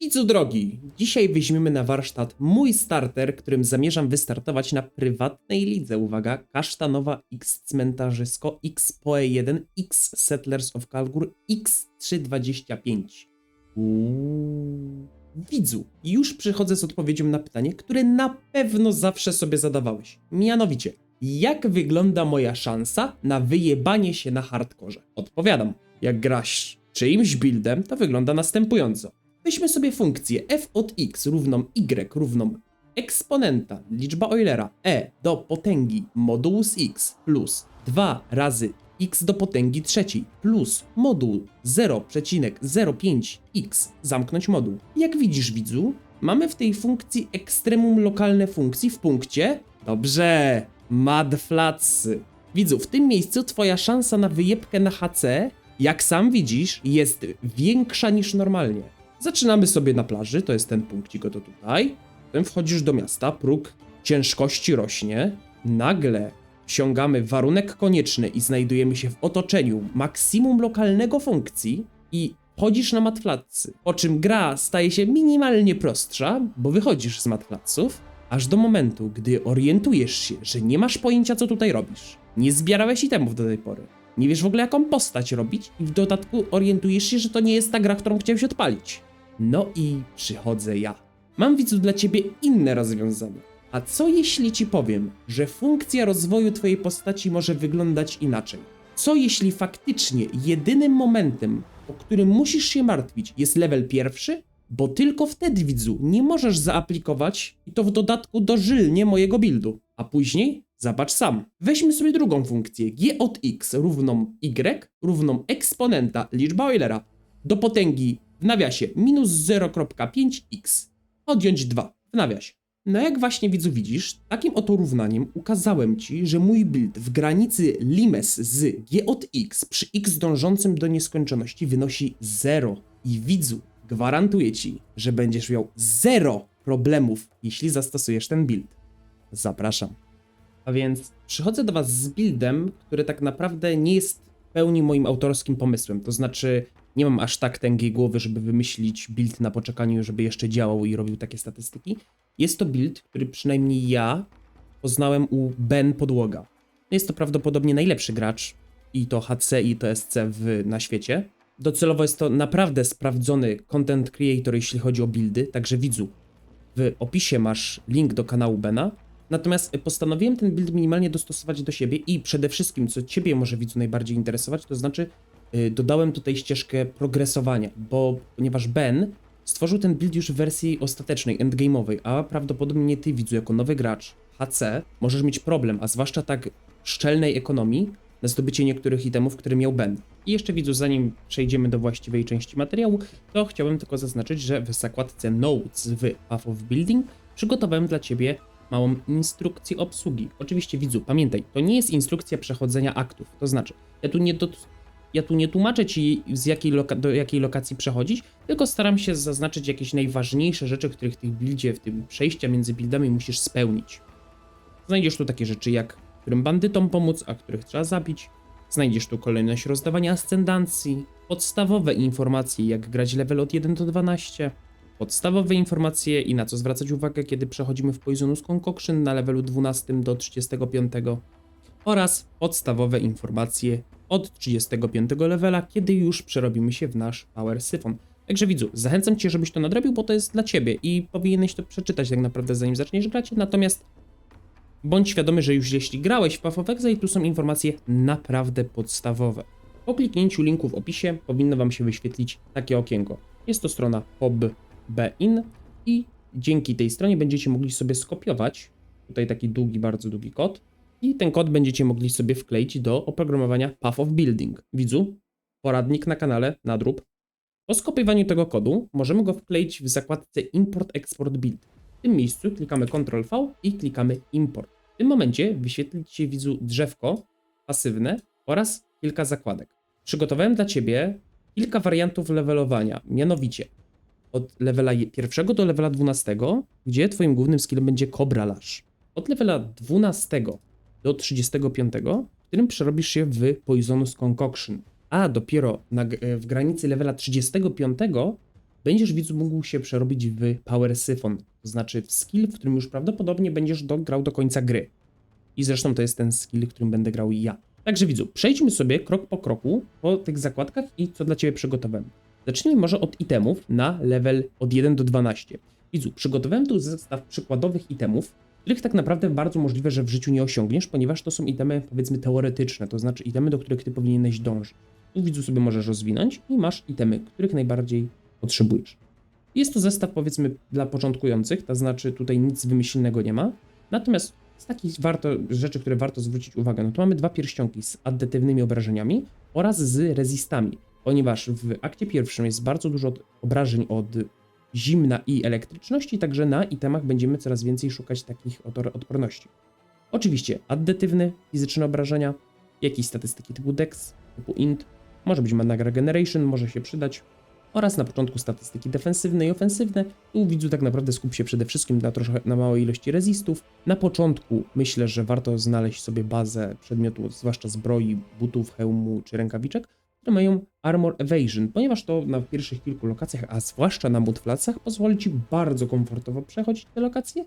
Widzu drogi, dzisiaj weźmiemy na warsztat mój starter, którym zamierzam wystartować na prywatnej lidze. Uwaga, Kasztanowa X Cmentarzysko, X Poe 1, X Settlers of Kalgur, X325. Uuu. Widzu, już przychodzę z odpowiedzią na pytanie, które na pewno zawsze sobie zadawałeś. Mianowicie, jak wygląda moja szansa na wyjebanie się na hardkorze? Odpowiadam, jak grasz czyimś buildem, to wygląda następująco. Weźmy sobie funkcję f od x równą y równą eksponenta, liczba Eulera, e do potęgi modułus x plus 2 razy x do potęgi trzeciej plus moduł 0,05x zamknąć moduł. Jak widzisz widzu, mamy w tej funkcji ekstremum lokalne funkcji w punkcie dobrze, madflacy. Widzu, w tym miejscu twoja szansa na wyjebkę na HC, jak sam widzisz, jest większa niż normalnie. Zaczynamy sobie na plaży, to jest ten punkcik oto tutaj. Potem wchodzisz do miasta, próg ciężkości rośnie. Nagle osiągamy warunek konieczny i znajdujemy się w otoczeniu maksimum lokalnego funkcji i wchodzisz na matflatcy, po czym gra staje się minimalnie prostsza, bo wychodzisz z matflatsów, aż do momentu, gdy orientujesz się, że nie masz pojęcia co tutaj robisz. Nie zbierałeś itemów do tej pory. Nie wiesz w ogóle jaką postać robić i w dodatku orientujesz się, że to nie jest ta gra, którą chciałeś odpalić. No i przychodzę ja. Mam widzu dla ciebie inne rozwiązanie. A co jeśli ci powiem, że funkcja rozwoju twojej postaci może wyglądać inaczej? Co jeśli faktycznie jedynym momentem, o którym musisz się martwić, jest level pierwszy? Bo tylko wtedy, widzu, nie możesz zaaplikować i to w dodatku dożylnie mojego buildu. A później Zobacz sam. Weźmy sobie drugą funkcję. g od x równą y równą eksponenta liczba Eulera do potęgi w nawiasie minus 0,5x odjąć 2 w nawiasie. No jak właśnie widzu widzisz, takim oto równaniem ukazałem ci, że mój build w granicy limes z g od x przy x dążącym do nieskończoności wynosi 0. I widzu, gwarantuję ci, że będziesz miał 0 problemów, jeśli zastosujesz ten build. Zapraszam. A więc przychodzę do Was z buildem, który tak naprawdę nie jest w pełni moim autorskim pomysłem. To znaczy, nie mam aż tak tęgiej głowy, żeby wymyślić build na poczekaniu, żeby jeszcze działał i robił takie statystyki. Jest to build, który przynajmniej ja poznałem u Ben Podłoga. Jest to prawdopodobnie najlepszy gracz i to HC i to SC w, na świecie. Docelowo jest to naprawdę sprawdzony content creator, jeśli chodzi o buildy, także widzu, w opisie masz link do kanału Bena. Natomiast postanowiłem ten build minimalnie dostosować do siebie i przede wszystkim, co Ciebie może widzu najbardziej interesować, to znaczy dodałem tutaj ścieżkę progresowania, bo ponieważ Ben stworzył ten build już w wersji ostatecznej, endgame'owej, a prawdopodobnie Ty widzu jako nowy gracz HC możesz mieć problem, a zwłaszcza tak szczelnej ekonomii na zdobycie niektórych itemów, które miał Ben. I jeszcze widzu, zanim przejdziemy do właściwej części materiału, to chciałbym tylko zaznaczyć, że w zakładce Notes w Path of Building przygotowałem dla Ciebie małą instrukcję obsługi. Oczywiście widzu, pamiętaj, to nie jest instrukcja przechodzenia aktów. To znaczy, ja tu nie, do, ja tu nie tłumaczę ci, z jakiej do jakiej lokacji przechodzić, tylko staram się zaznaczyć jakieś najważniejsze rzeczy, których w tym buildzie, w tym przejścia między buildami musisz spełnić. Znajdziesz tu takie rzeczy jak, którym bandytom pomóc, a których trzeba zabić. Znajdziesz tu kolejność rozdawania ascendancji, podstawowe informacje, jak grać level od 1 do 12, podstawowe informacje i na co zwracać uwagę, kiedy przechodzimy w Poisonous Concoction na levelu 12 do 35 oraz podstawowe informacje od 35 levela, kiedy już przerobimy się w nasz Power Syphon. Także widzu, zachęcam Cię, żebyś to nadrobił, bo to jest dla Ciebie i powinieneś to przeczytać tak naprawdę zanim zaczniesz grać, natomiast bądź świadomy, że już jeśli grałeś w Path of Exile, tu są informacje naprawdę podstawowe. Po kliknięciu linku w opisie powinno Wam się wyświetlić takie okienko. Jest to strona POB.in i dzięki tej stronie będziecie mogli sobie skopiować tutaj taki długi, bardzo długi kod i ten kod będziecie mogli sobie wkleić do oprogramowania Path of Building. Widzu, poradnik na kanale Nadrób. Po skopiowaniu tego kodu możemy go wkleić w zakładce Import Export Build. W tym miejscu klikamy Ctrl V i klikamy Import. W tym momencie wyświetli się widzu drzewko pasywne oraz kilka zakładek. Przygotowałem dla Ciebie kilka wariantów levelowania, mianowicie od levela 1 do levela 12, gdzie Twoim głównym skillem będzie Cobra Lash. Od levela 12 do 35, w którym przerobisz się w Poisonous Concoction. A dopiero na, w granicy levela 35 będziesz widzu mógł się przerobić w Power Syphon, to znaczy w skill, w którym już prawdopodobnie będziesz dograł do końca gry. I zresztą to jest ten skill, którym będę grał i ja. Także widzu, przejdźmy sobie krok po kroku po tych zakładkach i co dla Ciebie przygotowałem. Zacznijmy może od itemów na level od 1 do 12. Widzu, przygotowałem tu zestaw przykładowych itemów, których tak naprawdę bardzo możliwe, że w życiu nie osiągniesz, ponieważ to są itemy powiedzmy teoretyczne, to znaczy itemy, do których Ty powinieneś dążyć. Tu widzu sobie możesz rozwinąć i masz itemy, których najbardziej potrzebujesz. Jest to zestaw powiedzmy dla początkujących, to znaczy tutaj nic wymyślnego nie ma. Natomiast z takich warto, rzeczy, które warto zwrócić uwagę, no to mamy dwa pierścionki z addetywnymi obrażeniami oraz z rezistami, ponieważ w akcie pierwszym jest bardzo dużo obrażeń od zimna i elektryczności, także na itemach będziemy coraz więcej szukać takich odporności. Oczywiście addetywne fizyczne obrażenia, jakieś statystyki typu dex, typu int, może być mana regeneration, może się przydać, oraz na początku statystyki defensywne i ofensywne. Tu widzu tak naprawdę skup się przede wszystkim na, troszkę, na małej ilości rezistów. Na początku myślę, że warto znaleźć sobie bazę przedmiotów, zwłaszcza zbroi, butów, hełmu czy rękawiczek, mają Armor Evasion, ponieważ to na pierwszych kilku lokacjach, a zwłaszcza na mutflacach, pozwoli Ci bardzo komfortowo przechodzić te lokacje,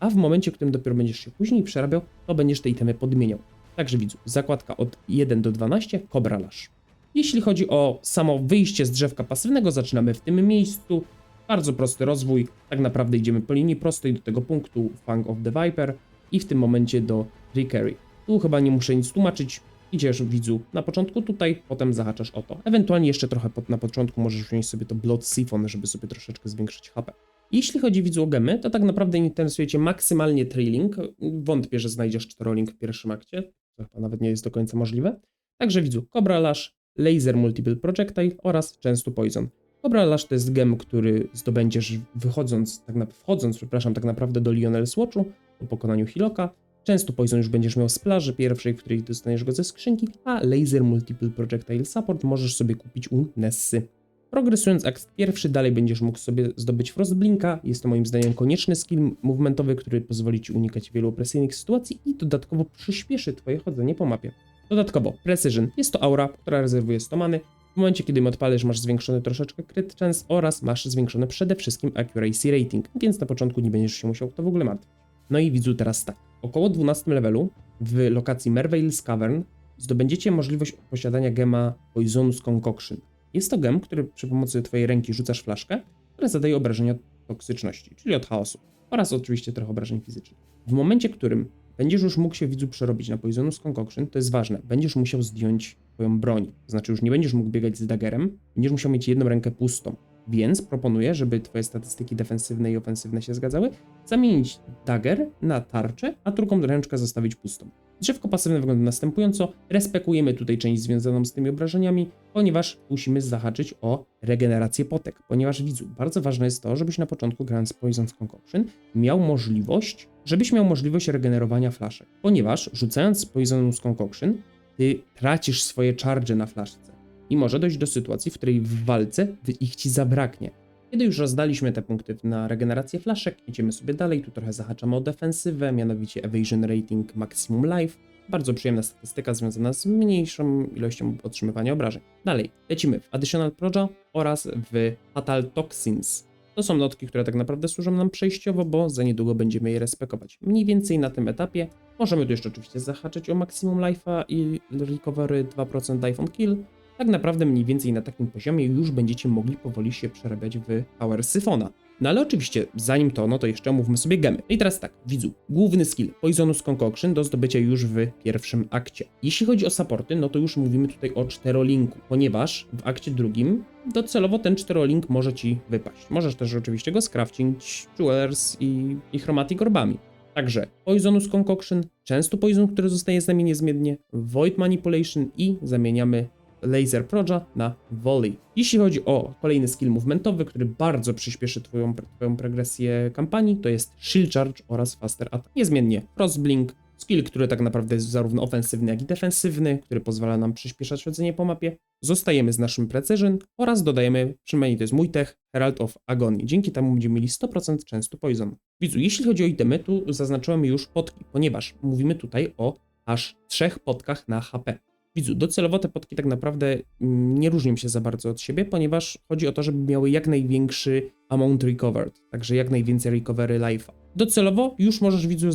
a w momencie, w którym dopiero będziesz się później przerabiał, to będziesz te itemy podmieniał. Także widzu, zakładka od 1 do 12, Cobra Lash. Jeśli chodzi o samo wyjście z drzewka pasywnego, zaczynamy w tym miejscu. Bardzo prosty rozwój. Tak naprawdę idziemy po linii prostej do tego punktu Fang of the Viper i w tym momencie do Trickery. Tu chyba nie muszę nic tłumaczyć. Idziesz widzu na początku tutaj, potem zahaczasz o to. Ewentualnie jeszcze trochę pod, na początku możesz wziąć sobie to Blood Siphon, żeby sobie troszeczkę zwiększyć HP. Jeśli chodzi widzu o gemy, to tak naprawdę interesuje Cię maksymalnie Trailing. Wątpię, że znajdziesz czterolink w pierwszym akcie. To chyba nawet nie jest do końca możliwe. Także widzu, Cobra Lash, Laser Multiple Projectile oraz często Poison. Cobra Lash to jest gem, który zdobędziesz wychodząc, tak na, wchodząc, przepraszam, tak naprawdę do Lionel's Watchu po pokonaniu Hiloka. Często Poison już będziesz miał z plaży pierwszej, w której dostaniesz go ze skrzynki, a Laser Multiple Projectile Support możesz sobie kupić u Nessy. Progresując akt pierwszy, dalej będziesz mógł sobie zdobyć Frostblinka. Jest to moim zdaniem konieczny skill movementowy, który pozwoli Ci unikać wielu opresyjnych sytuacji i dodatkowo przyspieszy Twoje chodzenie po mapie. Dodatkowo Precision jest to aura, która rezerwuje 100 many. W momencie, kiedy ją odpalisz, masz zwiększony troszeczkę crit chance oraz masz zwiększony przede wszystkim accuracy rating, więc na początku nie będziesz się musiał to w ogóle martwić. No i widzu teraz tak. Około 12 levelu w lokacji Merveil's Cavern zdobędziecie możliwość posiadania gema Poisonous Concoction. Jest to gem, który przy pomocy twojej ręki rzucasz flaszkę, która zadaje obrażenia od toksyczności, czyli od chaosu, oraz oczywiście trochę obrażeń fizycznych. W momencie, w którym będziesz już mógł się widzu przerobić na Poisonous Concoction, to jest ważne, będziesz musiał zdjąć twoją broń. To znaczy już nie będziesz mógł biegać z daggerem, będziesz musiał mieć jedną rękę pustą. Więc proponuję, żeby twoje statystyki defensywne i ofensywne się zgadzały, zamienić dagger na tarczę, a drugą ręczkę zostawić pustą. Drzewko pasywne wygląda następująco. Respekujemy tutaj część związaną z tymi obrażeniami, ponieważ musimy zahaczyć o regenerację potek. Ponieważ widzu, bardzo ważne jest to, żebyś na początku grając Poison's Concoction miał możliwość, żebyś miał możliwość regenerowania flaszek. Ponieważ rzucając Poisonous Concoction, ty tracisz swoje charge na flaszce. I może dojść do sytuacji, w której w walce ich ci zabraknie. Kiedy już rozdaliśmy te punkty na regenerację flaszek, idziemy sobie dalej, tu trochę zahaczamy o defensywę, mianowicie Evasion Rating Maximum Life. Bardzo przyjemna statystyka związana z mniejszą ilością otrzymywania obrażeń. Dalej, lecimy w Additional Proja oraz w Fatal Toxins. To są notki, które tak naprawdę służą nam przejściowo, bo za niedługo będziemy je respekować. Mniej więcej na tym etapie możemy tu jeszcze oczywiście zahaczyć o Maximum Life'a i Recovery 2% Life on Kill, tak naprawdę mniej więcej na takim poziomie już będziecie mogli powoli się przerabiać w Power Syfona. No ale oczywiście, zanim to, no to jeszcze omówmy sobie gemy. I teraz tak, widzu, główny skill Poisonous Concoction do zdobycia już w pierwszym akcie. Jeśli chodzi o supporty, no to już mówimy tutaj o czterolinku, ponieważ w akcie drugim docelowo ten czterolink może ci wypaść. Możesz też oczywiście go skrafcić Jewelers i, i Chromatic Orbami. Także Poisonous Concoction, często Poison, który zostaje z nami niezmiennie, Void Manipulation i zamieniamy Laser Proja na Volley. Jeśli chodzi o kolejny skill movementowy, który bardzo przyspieszy twoją, twoją progresję kampanii, to jest Shield Charge oraz Faster Attack. Niezmiennie Frostblink, skill, który tak naprawdę jest zarówno ofensywny, jak i defensywny, który pozwala nam przyspieszać chodzenie po mapie. Zostajemy z naszym Precision oraz dodajemy, przynajmniej to jest mój tech, Herald of Agony. Dzięki temu będziemy mieli 100% często Poison. Widzu, jeśli chodzi o itemy, tu zaznaczyłem już potki, ponieważ mówimy tutaj o aż trzech potkach na HP. Widzu, docelowo te potki tak naprawdę mm, nie różnią się za bardzo od siebie, ponieważ chodzi o to, żeby miały jak największy amount recovered, także jak najwięcej recovery life'a. Docelowo już możesz widzu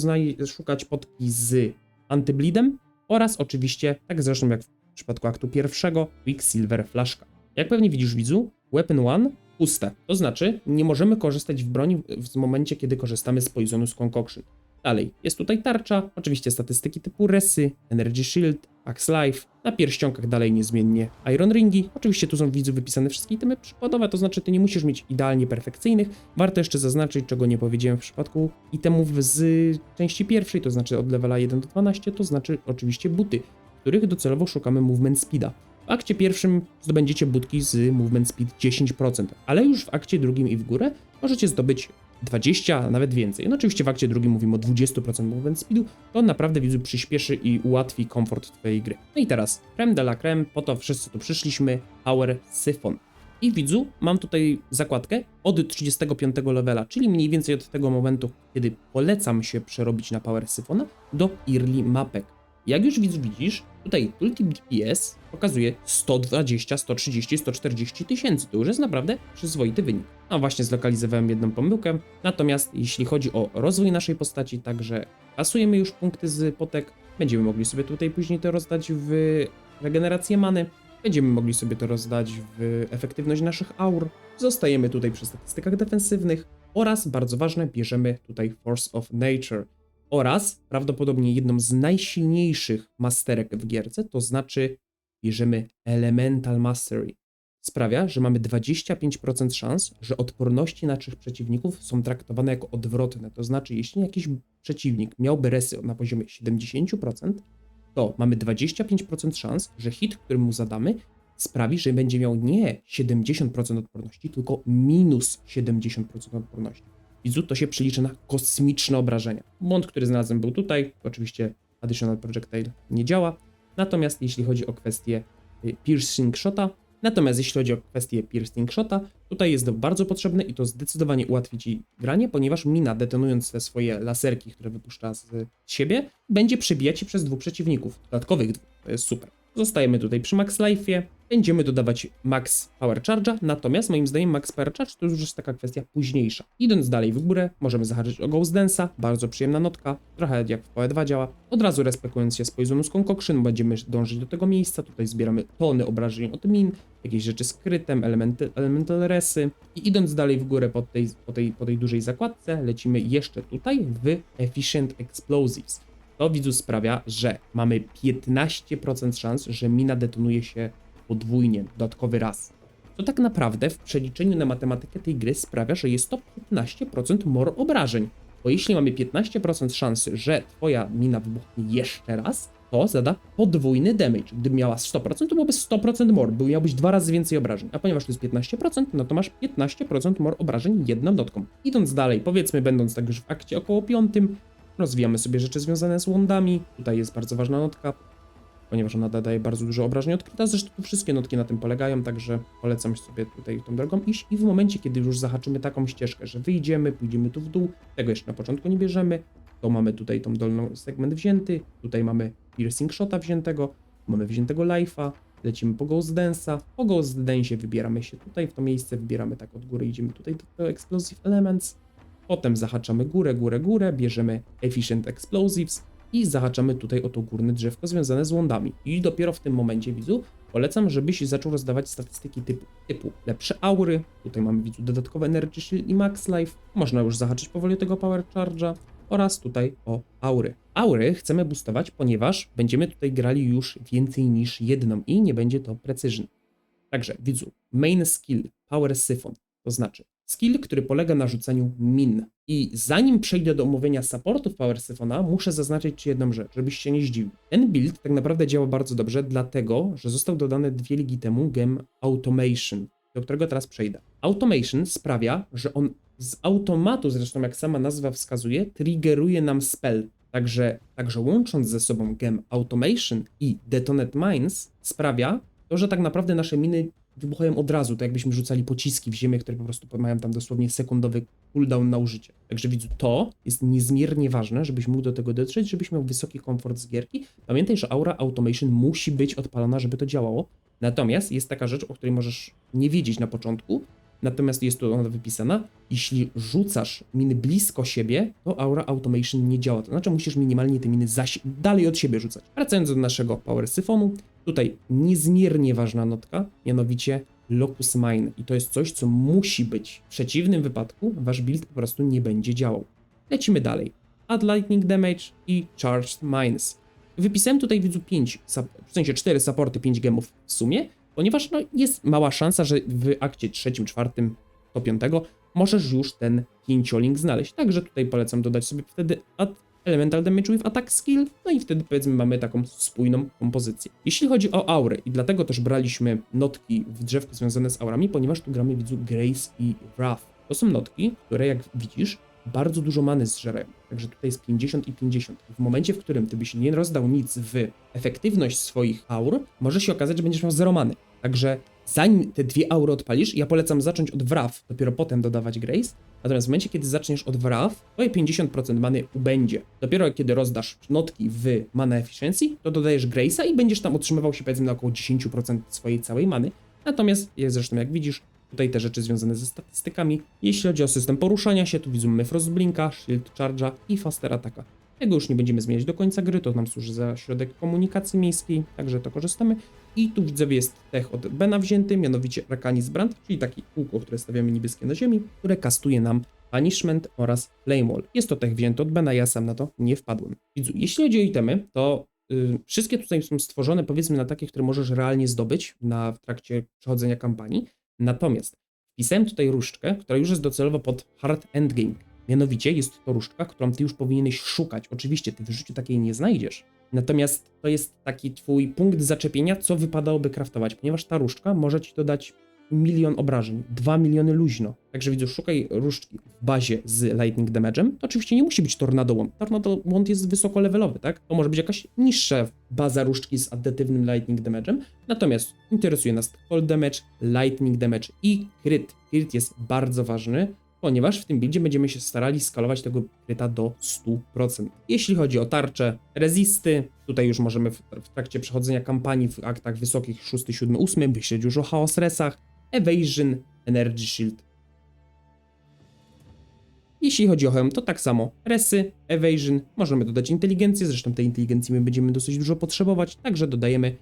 szukać potki z antybleedem oraz oczywiście, tak zresztą jak w przypadku aktu pierwszego, Quicksilver Flaszka. Jak pewnie widzisz widzu, Weapon 1 puste, to znaczy nie możemy korzystać w broni w w momencie, kiedy korzystamy z Poisonous Concoction. Dalej, jest tutaj tarcza, oczywiście statystyki typu Resy, Energy Shield, Max Life, na pierścionkach dalej niezmiennie Iron Ringi. Oczywiście tu są widzu wypisane wszystkie itemy przykładowe, to znaczy ty nie musisz mieć idealnie perfekcyjnych. Warto jeszcze zaznaczyć, czego nie powiedziałem w przypadku itemów z części pierwszej, to znaczy od levela 1 do 12, to znaczy oczywiście buty, których docelowo szukamy movement speeda. W akcie pierwszym zdobędziecie budki z movement speed 10%, ale już w akcie drugim i w górę możecie zdobyć 20, a nawet więcej. No oczywiście w akcie drugim mówimy o 20% movement speedu, to naprawdę widzu przyspieszy i ułatwi komfort twojej gry. No i teraz creme de la creme, po to wszyscy tu przyszliśmy, Power Syphon. I widzu, mam tutaj zakładkę od 35 levela, czyli mniej więcej od tego momentu, kiedy polecam się przerobić na Power Syphona do Early Mapek. Jak już widz widzisz, tutaj tooltip DPS pokazuje 120, 130, 140 tysięcy. To już jest naprawdę przyzwoity wynik. No właśnie zlokalizowałem jedną pomyłkę. Natomiast jeśli chodzi o rozwój naszej postaci, także kasujemy już punkty z potek. Będziemy mogli sobie tutaj później to rozdać w regenerację many. Będziemy mogli sobie to rozdać w efektywność naszych aur. Zostajemy tutaj przy statystykach defensywnych oraz, bardzo ważne, bierzemy tutaj Force of Nature oraz prawdopodobnie jedną z najsilniejszych masterek w gierce, to znaczy bierzemy Elemental Mastery. Sprawia, że mamy 25% szans, że odporności naszych przeciwników są traktowane jako odwrotne. To znaczy, jeśli jakiś przeciwnik miałby resy na poziomie 70%, to mamy 25% szans, że hit, który mu zadamy, sprawi, że będzie miał nie 70% odporności, tylko minus 70% odporności. Widzu, to się przeliczy na kosmiczne obrażenia. Błąd, który znalazłem był tutaj. Oczywiście Additional Projectile nie działa. Natomiast jeśli chodzi o kwestię y, Piercing Shota, natomiast jeśli chodzi o kwestię Piercing Shota, tutaj jest to bardzo potrzebne i to zdecydowanie ułatwi Ci granie, ponieważ mina detonując te swoje laserki, które wypuszcza z siebie, będzie przebijać Ci przez dwóch przeciwników, dodatkowych dwóch. To jest super. Zostajemy tutaj przy Max Life'ie. Będziemy dodawać Max Power Charge'a, natomiast moim zdaniem Max Power Charge to już jest taka kwestia późniejsza. Idąc dalej w górę, możemy zahaczyć o Ghost Dance'a, bardzo przyjemna notka, trochę jak w PoE2 działa. Od razu respektując się z Poisonous Concoction, będziemy dążyć do tego miejsca, tutaj zbieramy tony obrażeń od min, jakieś rzeczy z krytem, elementy, elemental resy i idąc dalej w górę po tej, po, tej, po tej dużej zakładce, lecimy jeszcze tutaj w Efficient Explosives. To widzu sprawia, że mamy 15% szans, że mina detonuje się podwójnie, dodatkowy raz. To tak naprawdę w przeliczeniu na matematykę tej gry sprawia, że jest to 15% more obrażeń. Bo jeśli mamy 15% szansy, że twoja mina wybuchnie jeszcze raz, to zada podwójny damage. Gdyby miała 100%, to byłoby 100% more, by miałbyś dwa razy więcej obrażeń. A ponieważ to jest 15%, no to masz 15% more obrażeń jedną notką. Idąc dalej, powiedzmy będąc tak już w akcie około piątym, rozwijamy sobie rzeczy związane z łądami. Tutaj jest bardzo ważna notka, ponieważ ona daje bardzo dużo obrażeń odkryta. Zresztą tu wszystkie notki na tym polegają, także polecam sobie tutaj tą drogą iść. I w momencie, kiedy już zahaczymy taką ścieżkę, że wyjdziemy, pójdziemy tu w dół, tego jeszcze na początku nie bierzemy, to mamy tutaj tą dolną segment wzięty, tutaj mamy piercing shota wziętego, mamy wziętego life'a, lecimy po Ghost Dance'a, po Ghost Dance'ie wybieramy się tutaj w to miejsce, wybieramy tak od góry, idziemy tutaj do Explosive Elements, potem zahaczamy górę, górę, górę, bierzemy Efficient Explosives i zahaczamy tutaj o to górne drzewko związane z łądami. I dopiero w tym momencie, widzu, polecam, żebyś zaczął rozdawać statystyki typu, typu lepsze aury, tutaj mamy, widzu, dodatkowe Energy Shield i Max Life, można już zahaczyć powoli tego Power Charge'a oraz tutaj o aury. Aury chcemy boostować, ponieważ będziemy tutaj grali już więcej niż jedną i nie będzie to precision. Także, widzu, main skill Power Siphon, to znaczy skill, który polega na rzucaniu min. I zanim przejdę do omówienia supportów Power Siphona, muszę zaznaczyć Ci jedną rzecz, żebyś się nie zdziwił. Ten build tak naprawdę działa bardzo dobrze, dlatego, że został dodany dwie ligi temu gem Automation, do którego teraz przejdę. Automation sprawia, że on z automatu, zresztą jak sama nazwa wskazuje, triggeruje nam spell. Także, także łącząc ze sobą gem Automation i Detonate Mines sprawia to, że tak naprawdę nasze miny wybuchają od razu, to jakbyśmy rzucali pociski w ziemię, które po prostu mają tam dosłownie sekundowy cooldown na użycie. Także widzu, to jest niezmiernie ważne, żebyś mógł do tego dotrzeć, żebyś miał wysoki komfort z gierki. Pamiętaj, że Aura Automation musi być odpalona, żeby to działało. Natomiast jest taka rzecz, o której możesz nie wiedzieć na początku, natomiast jest tu ona wypisana. Jeśli rzucasz miny blisko siebie, to Aura Automation nie działa. To znaczy musisz minimalnie te miny dalej od siebie rzucać. Wracając do naszego Power Syfonu, tutaj niezmiernie ważna notka, mianowicie Locus Mine. I to jest coś, co musi być. W przeciwnym wypadku wasz build po prostu nie będzie działał. Lecimy dalej. Add Lightning Damage i Charged Mines. Wypisałem tutaj widzu 5, w sensie 4 supporty, 5 gemów w sumie, ponieważ no, jest mała szansa, że w akcie trzecim, czwartym, do piątego możesz już ten pięciolink znaleźć. Także tutaj polecam dodać sobie wtedy add Elemental Damage with Attack Skill, no i wtedy powiedzmy mamy taką spójną kompozycję. Jeśli chodzi o aury, i dlatego też braliśmy notki w drzewku związane z aurami, ponieważ tu gramy widzu Grace i Wrath. To są notki, które jak widzisz, bardzo dużo many zżerają. Także tutaj jest 50 i 50. W momencie, w którym ty byś nie rozdał nic w efektywność swoich aur, może się okazać, że będziesz miał zero many. Także zanim te dwie aury odpalisz, ja polecam zacząć od Wrath, dopiero potem dodawać Grace. Natomiast w momencie, kiedy zaczniesz od Wrath, twoje 50% many ubędzie. Dopiero kiedy rozdasz notki w mana efficiency, to dodajesz Grace'a i będziesz tam utrzymywał się powiedzmy na około 10% swojej całej many. Natomiast, jest zresztą jak widzisz, Tutaj te rzeczy związane ze statystykami. Jeśli chodzi o system poruszania się, tu widzimy Frost Blinka, Shield Charge'a i Faster Attacka. Tego już nie będziemy zmieniać do końca gry, to nam służy za środek komunikacji miejskiej, także to korzystamy. I tu widzowie jest tech od Bena wzięty, mianowicie Rakanis Brand, czyli taki kółko, które stawiamy niebieskie na ziemi, które kastuje nam Punishment oraz Flame Wall. Jest to tech wzięty od Bena, ja sam na to nie wpadłem. Widzu, jeśli chodzi o itemy, to y, wszystkie tutaj są stworzone powiedzmy na takie, które możesz realnie zdobyć na, w trakcie przechodzenia kampanii, Natomiast wpisałem tutaj różdżkę, która już jest docelowo pod hard endgame. Mianowicie jest to różdżka, którą ty już powinieneś szukać. Oczywiście ty w życiu takiej nie znajdziesz. Natomiast to jest taki twój punkt zaczepienia, co wypadałoby kraftować, ponieważ ta różdżka może ci dodać milion obrażeń, 2 miliony luźno. Także widzę, szukaj różdżki w bazie z lightning damage'em. To oczywiście nie musi być tornado wand. Tornado wand jest wysoko levelowy, tak? To może być jakaś niższa baza różdżki z addetywnym lightning damage'em. Natomiast interesuje nas cold damage, lightning damage i crit. Crit jest bardzo ważny, ponieważ w tym buildzie będziemy się starali skalować tego kryta do 100%. Jeśli chodzi o tarcze, rezisty, tutaj już możemy w, w trakcie przechodzenia kampanii w aktach wysokich 6, 7, 8 myśleć już o chaos resach, evasion, energy shield. Jeśli chodzi o hełm, to tak samo. Resy, evasion, możemy dodać inteligencję, zresztą tej inteligencji my będziemy dosyć dużo potrzebować, także dodajemy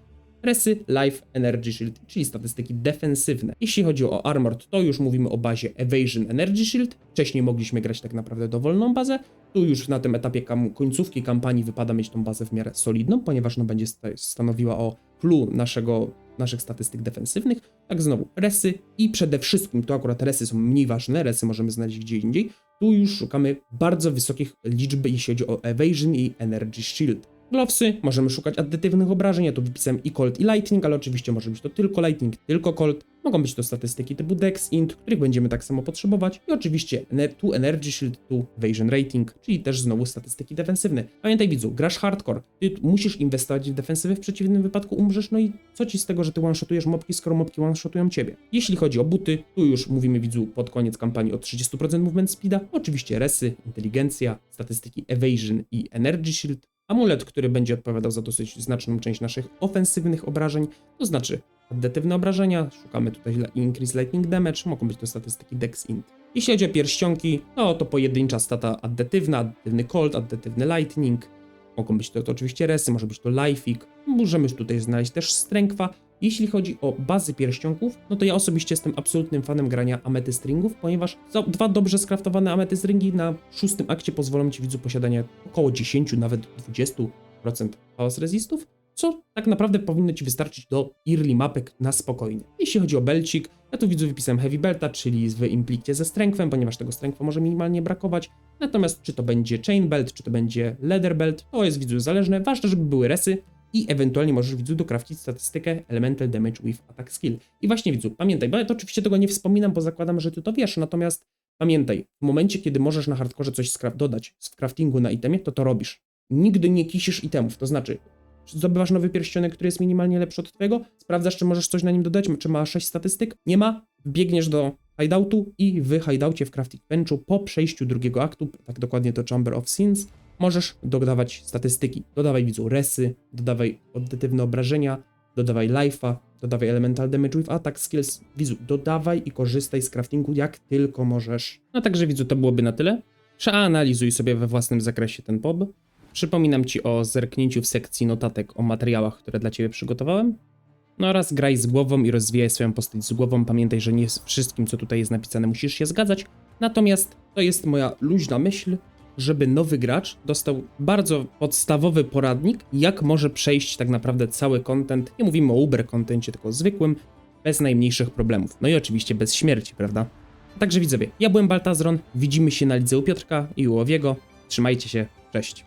Resy, Life, Energy Shield, czyli statystyki defensywne. Jeśli chodzi o Armored, to już mówimy o bazie Evasion Energy Shield. Wcześniej mogliśmy grać tak naprawdę dowolną bazę. Tu już na tym etapie kam końcówki kampanii wypada mieć tą bazę w miarę solidną, ponieważ no będzie sta stanowiła o clue naszego, naszych statystyk defensywnych. Tak znowu, resy i przede wszystkim, tu akurat resy są mniej ważne, resy możemy znaleźć gdzie indziej. Tu już szukamy bardzo wysokich liczb, jeśli chodzi o Evasion i Energy Shield. Glowsy, możemy szukać addytywnych obrażeń, ja tu wypisałem i Cold i Lightning, ale oczywiście może być to tylko Lightning, tylko Cold. Mogą być to statystyki typu Dex, Int, których będziemy tak samo potrzebować. I oczywiście tu Energy Shield, tu Evasion Rating, czyli też znowu statystyki defensywne. Pamiętaj widzu, grasz hardcore, ty musisz inwestować w defensywę, w przeciwnym wypadku umrzesz, no i co ci z tego, że ty one-shotujesz mopki, skoro mopki one-shotują ciebie. Jeśli chodzi o buty, tu już mówimy widzu pod koniec kampanii o 30% movement speeda, oczywiście resy, inteligencja, statystyki Evasion i Energy Shield, Amulet, który będzie odpowiadał za dosyć znaczną część naszych ofensywnych obrażeń, to znaczy addetywne obrażenia, szukamy tutaj increase lightning damage, mogą być to statystyki dex int. Jeśli chodzi o pierścionki, no to pojedyncza stata addetywna, addetywny cold, addetywny lightning, mogą być to, to oczywiście resy, może być to lifeik, możemy tutaj znaleźć też strengtha, jeśli chodzi o bazy pierścionków, no to ja osobiście jestem absolutnym fanem grania ametystringów, ponieważ dwa dobrze skraftowane ametystringi na szóstym akcie pozwolą ci widzu posiadania około 10, nawet 20% chaos resistów, co tak naprawdę powinno ci wystarczyć do early mapek na spokojnie. Jeśli chodzi o belcik, ja tu widzu wypisałem heavy belta, czyli w implikcie ze strengthem, ponieważ tego strengtha może minimalnie brakować. Natomiast czy to będzie chain belt, czy to będzie leather belt, to jest widzu zależne. Ważne, żeby były resy, i ewentualnie możesz widzu dokrafcić statystykę Elemental Damage with Attack Skill. I właśnie widzu, pamiętaj, bo ja to oczywiście tego nie wspominam, bo zakładam, że ty to wiesz, natomiast pamiętaj, w momencie, kiedy możesz na hardkorze coś dodać z craftingu na itemie, to to robisz. Nigdy nie kisisz itemów, to znaczy zdobywasz nowy pierścionek, który jest minimalnie lepszy od twojego, sprawdzasz, czy możesz coś na nim dodać, czy ma 6 statystyk, nie ma, biegniesz do hideoutu i w hideoutie w Crafting Benchu po przejściu drugiego aktu, tak dokładnie to Chamber of Sins, możesz dodawać statystyki. Dodawaj widzu resy, dodawaj pozytywne obrażenia, dodawaj life'a, dodawaj elemental damage with attack skills. Widzu, dodawaj i korzystaj z craftingu jak tylko możesz. No także widzu, to byłoby na tyle. Przeanalizuj sobie we własnym zakresie ten pob. Przypominam Ci o zerknięciu w sekcji notatek o materiałach, które dla Ciebie przygotowałem. No oraz graj z głową i rozwijaj swoją postać z głową. Pamiętaj, że nie z wszystkim, co tutaj jest napisane, musisz się zgadzać. Natomiast to jest moja luźna myśl, żeby nowy gracz dostał bardzo podstawowy poradnik, jak może przejść tak naprawdę cały content. Nie mówimy o Uber contencie, tylko o zwykłym, bez najmniejszych problemów. No i oczywiście bez śmierci, prawda? Także widzowie, ja byłem Baltazron, widzimy się na lidze u Piotrka i u Owiego. Trzymajcie się, cześć.